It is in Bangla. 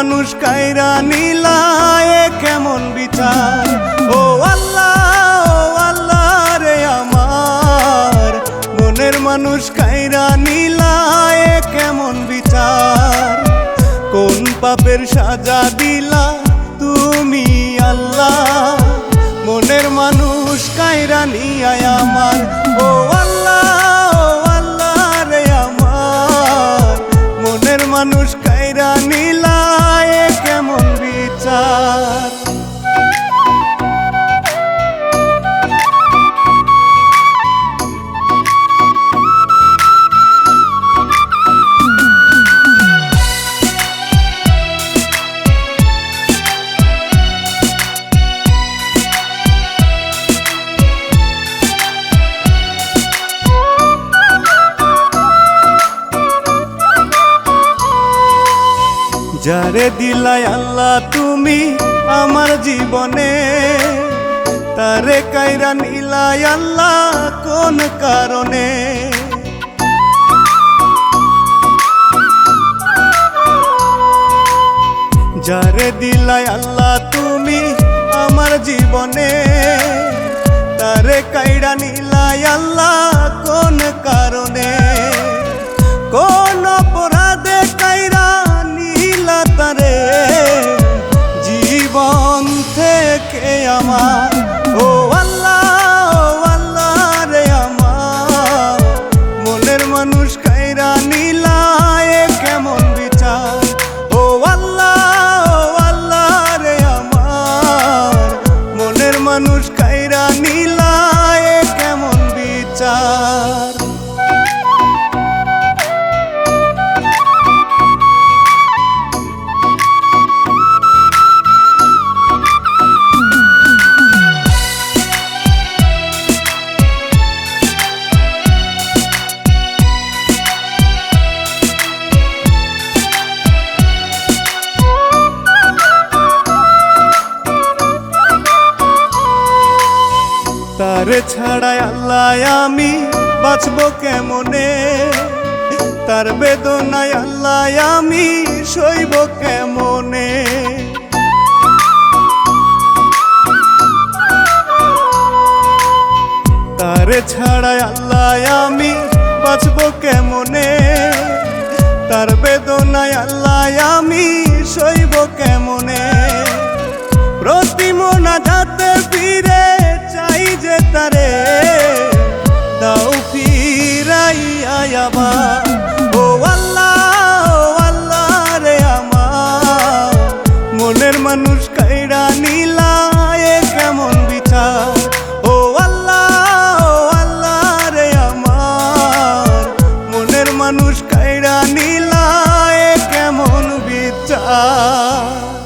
মানুষ কাইরা নীলায় কেমন বিচার? ও আল্লাহ ও আল্লাহ রে আমার, মনের মানুষ কাইরা নীলায় কেমন বিচার? কোন পাপের সাজা দিলা যারে দিলাই আল্লাহ তুমি আমার জীবনে, তারে কাইরা নিলাই আল্লাহ কোন কারণে? যারে দিলাই আল্লাহ তুমি আমার জীবনে, তারে কাইরা নিলাই তারে ছাড়াই আল্লাহ আমি বাঁচব কেমনে? তার বেদনায় আল্লাহ আমি সইব কেমনে? তারে ছাড়াই আল্লাহ আমি বাঁচব কেমনে? তার বেদনায় আল্লাহ আমি সইব কেমনে? প্রতি মোনা যাতে কাইরা নীলায় কেমন বিচার?